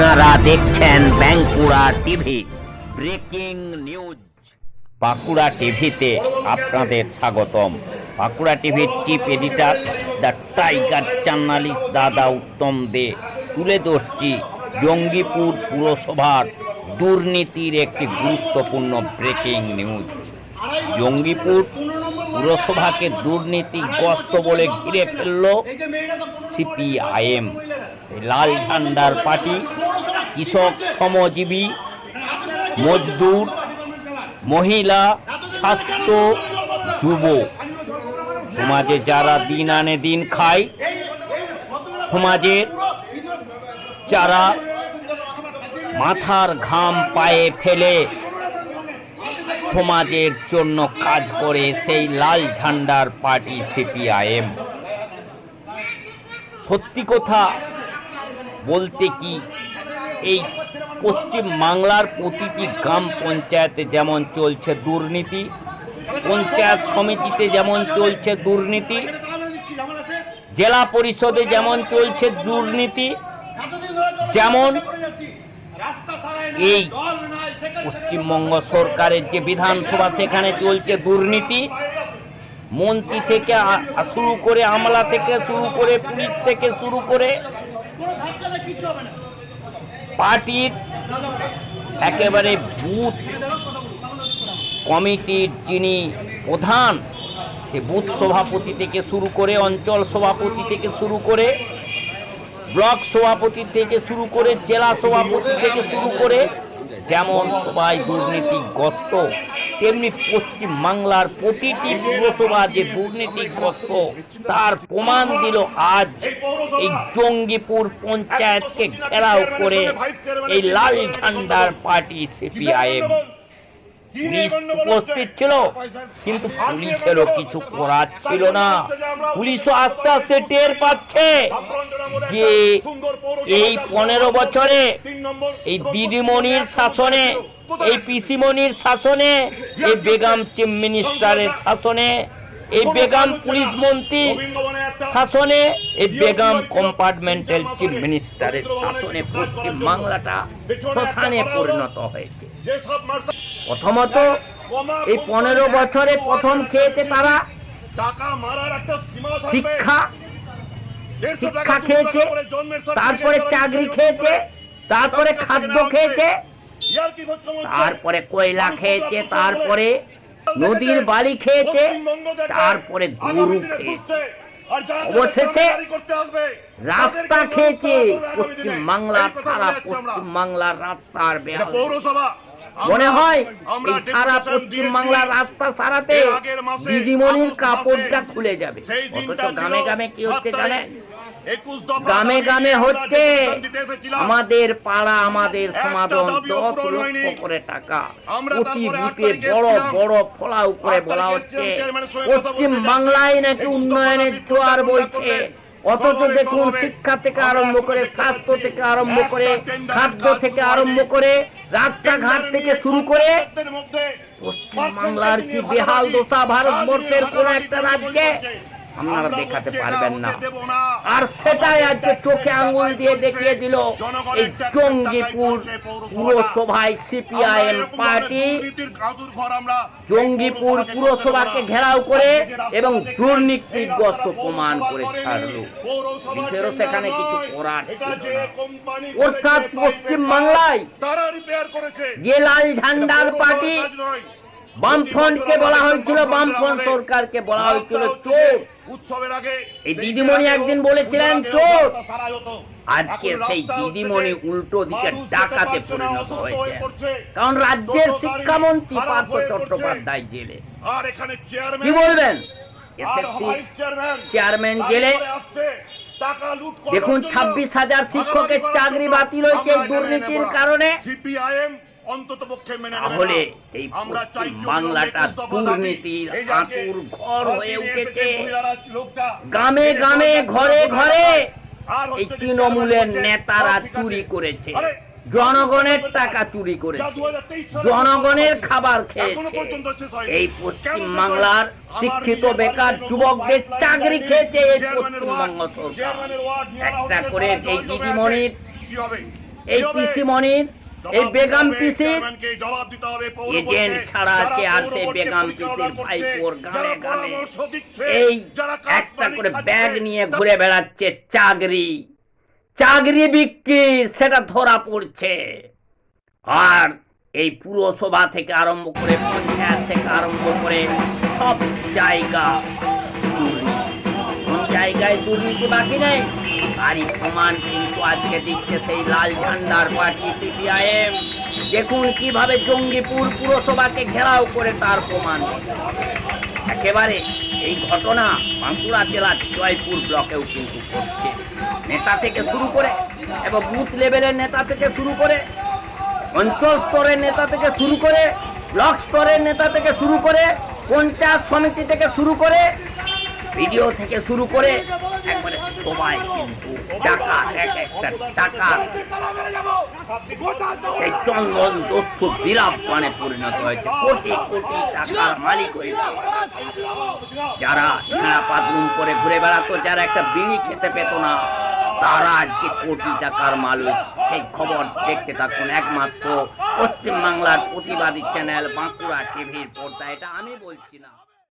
আপনারা দেখছেন Bankura TV. Breaking news. Bankura টিভিতে আপনাদের স্বাগতম। বাঁকুড়া টিভির chief editor the tiger journalist দাদা উত্তম দে। তুলে ধরছি জঙ্গিপুর পুরসভার দুর্নীতির একটি গুরুত্বপূর্ণ ব্রেকিং নিউজ। জঙ্গিপুর পুরসভাকে দুর্নীতিগ্রস্ত বলে ঘিরে ফেলল সিপিআইএম। লাল ঝান্ডার পার্টি কৃষক, শ্রমজীবী, মজদুর, মহিলা স্বাস্থ্য যুব। সমাজে যারা দিন আনে দিন খায় সমাজের যারা মাথার ঘাম পায়ে ফেলে, সমাজের জন্য কাজ করে সেই লাল ঝান্ডার পার্টি সিপিআইএম। সত্যি কথা বলতে কি এই পশ্চিম বাংলার প্রতিটি গ্রাম পঞ্চায়েতে যেমন চলছে দুর্নীতি, পঞ্চায়েত সমিতিতে যেমন চলছে দুর্নীতি, জেলা পরিষদে যেমন চলছে দুর্নীতি, যেমন এই পশ্চিমবঙ্গ সরকারের যে বিধানসভা সেখানে চলছে দুর্নীতি, মন্ত্রী থেকে শুরু করে আমলা থেকে শুরু করে পুলিশ থেকে শুরু করে পার্টির একেবারে বুথ কমিটির যিনি প্রধান, সে বুথ সভাপতি থেকে শুরু করে, অঞ্চল সভাপতি থেকে শুরু করে, ব্লক সভাপতি থেকে শুরু করে, জেলা সভাপতি থেকে শুরু করে যেমন সবাই দুর্নীতিগ্রস্ত, তেমনি পশ্চিম বাংলার প্রতিটি পুরসভা যে দুর্নীতিগ্রস্ত, তার প্রমাণ দিল আজ এই জঙ্গিপুর পঞ্চায়েতকে ঘেরাও করে এই লাল ঝান্ডার পার্টি সিপিআইএম। উপস্থিত ছিল, কিন্তু পুলিশেরও কিছু করার ছিল না। পুলিশও আস্তে আস্তে টের পাচ্ছে। যে এই পনেরো বছরে এই দিদিমণির শাসনে এই পিসিমণির শাসনে এই বেগম চিফ মিনিস্টারের শাসনে এই বেগম পুলিশ মন্ত্রী শাসনে এই বেগম কম্পার্টমেন্টাল চিফ মিনিস্টারের শাসনে পশ্চিম বাংলাটা শ্মশানে পরিণত হয়েছে। প্রথমত এই পনেরো বছরে প্রথম খেয়েছে তারা শিক্ষা শিক্ষা খেয়েছে তারপরে চাকরি খেয়েছে তারপরে খাদ্য খেয়েছে তারপরে কয়লা খেয়েছে তারপরে নদীর বালি খেয়েছে তারপরে গরু খেয়েছে। অবশেষে রাস্তা খেয়েছে পশ্চিম বাংলার সারা পশ্চিম বাংলার রাস্তার বেহাল মনে হয় এই সারা পশ্চিম বাংলার রাস্তা সারাতে দিদিমণির কাপড়টা খুলে যাবে। অথচ গ্রামে গ্রামে কি হচ্ছে জানেন? গ্রামে গ্রামে হচ্ছে আমাদের পাড়া আমাদের সমাধান দশ লক্ষ করে টাকা। প্রতি বুথে বড় বড় ফলাও করে বলা হচ্ছে। পশ্চিম বাংলায় নাকি উন্নয়নের জোয়ার বইছে। অথচ দেখুন শিক্ষা থেকে আরম্ভ করে স্বাস্থ্য থেকে আরম্ভ করে খাদ্য থেকে আরম্ভ করে রাস্তাঘাট থেকে শুরু করে পশ্চিম বাংলার কি বেহাল দশা ভারতবর্ষের কোন একটা রাজ্যে আপনারা দেখাতে পারবেন না। আর সেটাই আজকে চোখে আঙ্গুল দিয়ে দেখিয়ে দিল। এই জঙ্গিপুর পুরসভায় সিপিআইএম পার্টি জঙ্গিপুর পুরসভাকে ঘেরাও করে এবং দুর্নীতিগ্রস্ত প্রমাণ করে ছাড়লো। সেখানে কিছু করার অর্থাৎ পশ্চিম বাংলায়। তারা যে লাল ঝান্ডার পার্টি বামফ্রন্টকে বলা হয়েছিল বামফ্রন্ট সরকারকে বলা হয়েছিল চোর। উৎসবের আগে এই দিদিমণি একদিন বলেছিলেন চোর। আজকে সেই দিদিমণি উল্টো দিকে ডাকাতে পরিণত হয়েছে। কারণ রাজ্যের শিক্ষামন্ত্রী পার্থ চট্টোপাধ্যায় জেলে। আর এখানে কি বলবেন? চেয়ারম্যান জেলে। দেখুন ছাব্বিশ হাজার শিক্ষকের চাকরি বাতিল হয়েছে দুর্নীতির। কারণে। সিপিআইএম অন্তত পক্ষে মেনে তাহলে এই আমরা বাংলাটা। দুর্নীতির আঁতুর ঘর হয়ে উঠেছে। গ্রামে গ্রামে ঘরে ঘরে এই তৃণমূলের নেতারা। চুরি করেছে জনগণের টাকা চুরি করেছে জনগণের খাবার খেয়েছে। এই পশ্চিম বাংলার শিক্ষিত বেকার যুবকদের চাকরি খেয়েছে এই পশ্চিমবঙ্গ সরকার একটা করে এই দিদিমণির? এই পিসি মনির এই বেগম পিসির এজেন্ট ছাড়া কে আছে বেগম পিসির করছে, ভাইপোর গানে গানে। এই একটা করে ব্যাগ নিয়ে ঘুরে বেড়াচ্ছে চাকরি। চাকরি বিক্রি সেটা ধরা পড়ছে। আর এই পুরসভা থেকে আরম্ভ করে পঞ্চায়েত থেকে আরম্ভ করে সব জায়গা। কোন জায়গায় দুর্নীতি বাকি নেই? তারই প্রমাণ আজকে দিচ্ছে সেই লাল ঝান্ডার পার্টি সিপিআইএম। দেখুন কীভাবে জঙ্গিপুর পুরসভাকে ঘেরাও করে তার প্রমাণ। একেবারে এই ঘটনা বাঁকুড়া জেলার জয়পুর ব্লকেও কিন্তু ঘটছে। নেতা থেকে শুরু করে এবং বুথ লেভেলের নেতা থেকে শুরু করে, অঞ্চল স্তরের নেতা থেকে শুরু করে, ব্লক স্তরের নেতা থেকে শুরু করে, পঞ্চায়েত সমিতি থেকে শুরু করে ভিডিও থেকে শুরু করে একবারে সবাই কিন্তু টাকা এক একটা টাকা সেই চন্দন দস্যু বিরাট মানে পরিণত হয়েছে। কোটি কোটি টাকার মালিক হয়েছে। যারা ছেঁড়া পাতলুম করে ঘুরে বেড়াতো, যারা একটা বিড়ি খেতে পেত না, তারা আজকে কোটি টাকার মালিক। সেই খবর দেখতে থাকুন একমাত্র পশ্চিমবাংলার প্রতিবাদী চ্যানেল বাঁকুড়া টিভির পর্দা এটা আমি বলছি না।